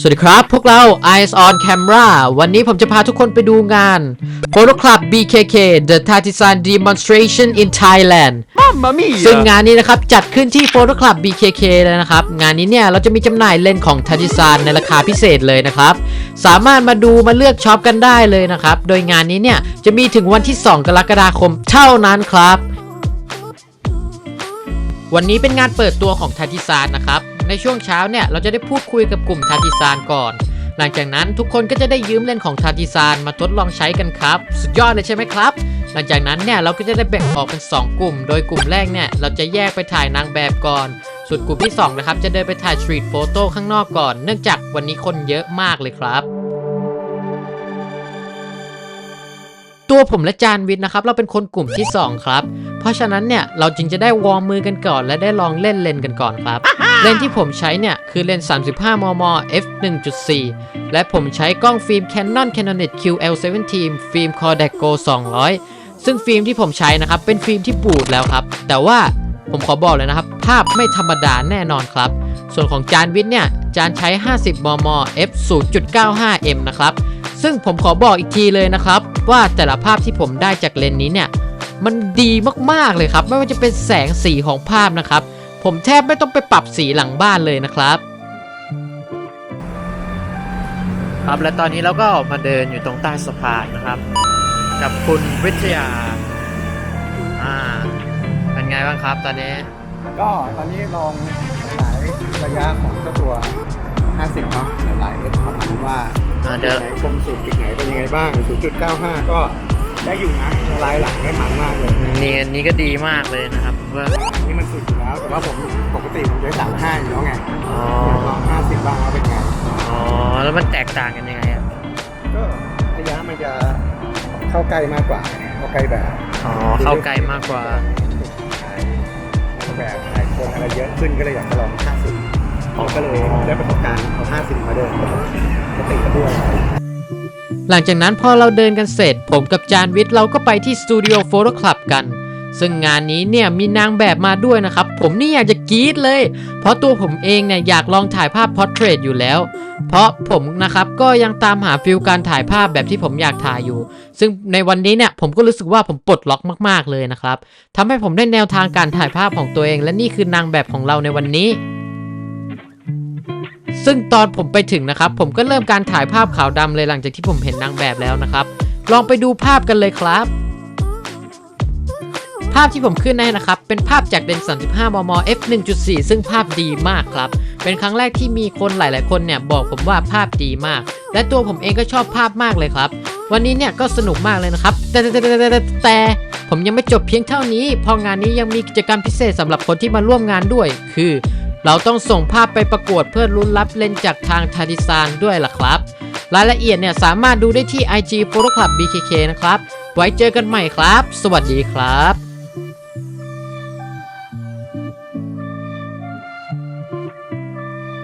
สวัสดีครับ พวกเรา Eyes on Camera วันนี้ผมจะพาทุกคนไปดูงาน Photo Club BKK The Tatisan Demonstration in Thailand มามี่ซึ่งงานนี้นะครับ จัดขึ้นที่ Photo Club BKK เลยนะครับ งานนี้เนี่ยเราจะมีจำหน่ายเลนส์ของ t a t i s a n ในราคาพิเศษเลยนะครับ สามารถมาดูมาเลือกช็อปกันได้เลยนะครับ โดยงานนี้เนี่ยจะมีถึงวันที่ 2 กรกฎาคมเท่านั้นครับ วันนี้เป็นงานเปิดตัวของทาติซานนะครับ ในช่วงเช้าเนี่ยเราจะได้พูดคุยกับกลุ่มทาติซานก่อน หลังจากนั้นทุกคนก็จะได้ยืมเล่นของทาติซานมาทดลองใช้กันครับ สุดยอดเลยใช่ไหมครับ หลังจากนั้นเนี่ยเราก็จะได้แบ่งออกเป็น 2 กลุ่ม โดยกลุ่มแรกเนี่ยเราจะแยกไปถ่ายนางแบบก่อน ส่วนกลุ่มที่2นะครับจะเดินไปถ่ายสตรีทโฟโต้ข้างนอกก่อน เนื่องจากวันนี้คนเยอะมากเลยครับ ตัวผมและจานวิทย์นะครับ เราเป็นคนกลุ่มที่ 2 ครับ เพราะฉะนั้นเนี่ยเราจึงจะได้วอร์มมือกันก่อน และได้ลองเล่นเลนส์กันก่อนครับ เลนส์ที่ผมใช้เนี่ยคือเลนส์35 มม f 1.4 และผมใช้กล้องฟิล์ม Canon Canonit QL17 ฟิล์ม Kodak Go 200 ซึ่งฟิล์มที่ผมใช้นะครับเป็นฟิล์มที่บูดแล้วครับ แต่ว่าผมขอบอกเลยนะครับ ภาพไม่ธรรมดาแน่นอนครับ ส่วนของจานวิทย์เนี่ยจานใช้ 50 มม f 0.95 m นะครับ ซึ่งผมขอบอกอีกทีเลยนะครับ ว่าแต่ละภาพที่ผมได้จากเลนส์นี้เนี่ยมันดีมากๆเลยครับ ไม่ว่าจะเป็นแสงสีของภาพนะครับ ผมแทบไม่ต้องไปปรับสีหลังบ้านเลยนะครับครับและตอนนี้เราก็ออกมาเดินอยู่ตรงใต้สะพานนะครับ กับคุณวิทยาอ่าเป็นไงบ้างครับตอนนี้ ก็ตอนนี้ลองหลายระยะของเจ้าตัว 50เนาะหลายๆเอสครับดูว่าอ่าเดี๋ยว ไหนคมสุดจุดไหนเป็นยังไงบ้าง 0.95 ก็ได้อยู่นะละลายหลังได้มันมากเลยนี่อันนี้ก็ดีมากเลยนะครับว่าอันนี้มันสุดอยู่แล้ว แต่ว่าผมปกติผมใช้35อยู่แล้วไงอ๋อลอง50บ้างว่าเป็นไง อ๋อแล้วมันแตกต่างกันยังไงอะก็ระยะมันจะเข้าใกล้มากกว่าเข้าใกล้แบบ อ๋อเข้าไกลมากกว่าถ่ายแบบถ่ายคนอะไรเยอะขึ้นก็เลยอยากจะลอง50 ผมก็เลยได้ประสบการณ์เอา50มาเดินปกติก็ด้วย หลังจากนั้นพอเราเดินกันเสร็จ ผมกับจานวิทย์เราก็ไปที่สตูดิโอโฟโต้คลับกัน ซึ่งงานนี้เนี่ยมีนางแบบมาด้วยนะครับ ผมนี่อยากจะกรี๊ดเลย เพราะตัวผมเองเนี่ยอยากลองถ่ายภาพพอร์เทรตอยู่แล้ว เพราะผมนะครับก็ยังตามหาฟิลการถ่ายภาพแบบที่ผมอยากถ่ายอยู่ ซึ่งในวันนี้เนี่ยผมก็รู้สึกว่าผมปลดล็อกมาก ๆเลยนะครับทำให้ผมได้แนวทางการถ่ายภาพของตัวเอง และนี่คือนางแบบของเราในวันนี้ ซึ่งตอนผมไปถึงนะครับ ผมก็เริ่มการถ่ายภาพขาวดำเลยหลังจากที่ผมเห็นนางแบบแล้วนะครับ ลองไปดูภาพกันเลยครับ ภาพที่ผมขึ้นให้นะครับ เป็นภาพจากเลนส์35 มม f 1.4 ซึ่งภาพดีมากครับ เป็นครั้งแรกที่มีคนหลาย ๆ คนเนี่ยบอกผมว่าภาพดีมาก และตัวผมเองก็ชอบภาพมากเลยครับ วันนี้เนี่ยก็สนุกมากเลยนะครับ แต่แต่แต่แต่แต่แต่ผมยังไม่จบเพียงเท่านี้ เพองานนี้ยังมีกิจกรรมพิเศษสำหรับคนที่มาร่วมงานด้วย คือ เราต้องส่งภาพไปประกวดเพื่อลุ้นรับเล่นจากทางทาริซานด้วยล่ะครับ รายละเอียดเนี่ยสามารถดูได้ที่ IG Photo Club BKK นะครับ ไว้เจอกันใหม่ครับ สวัสดีครับ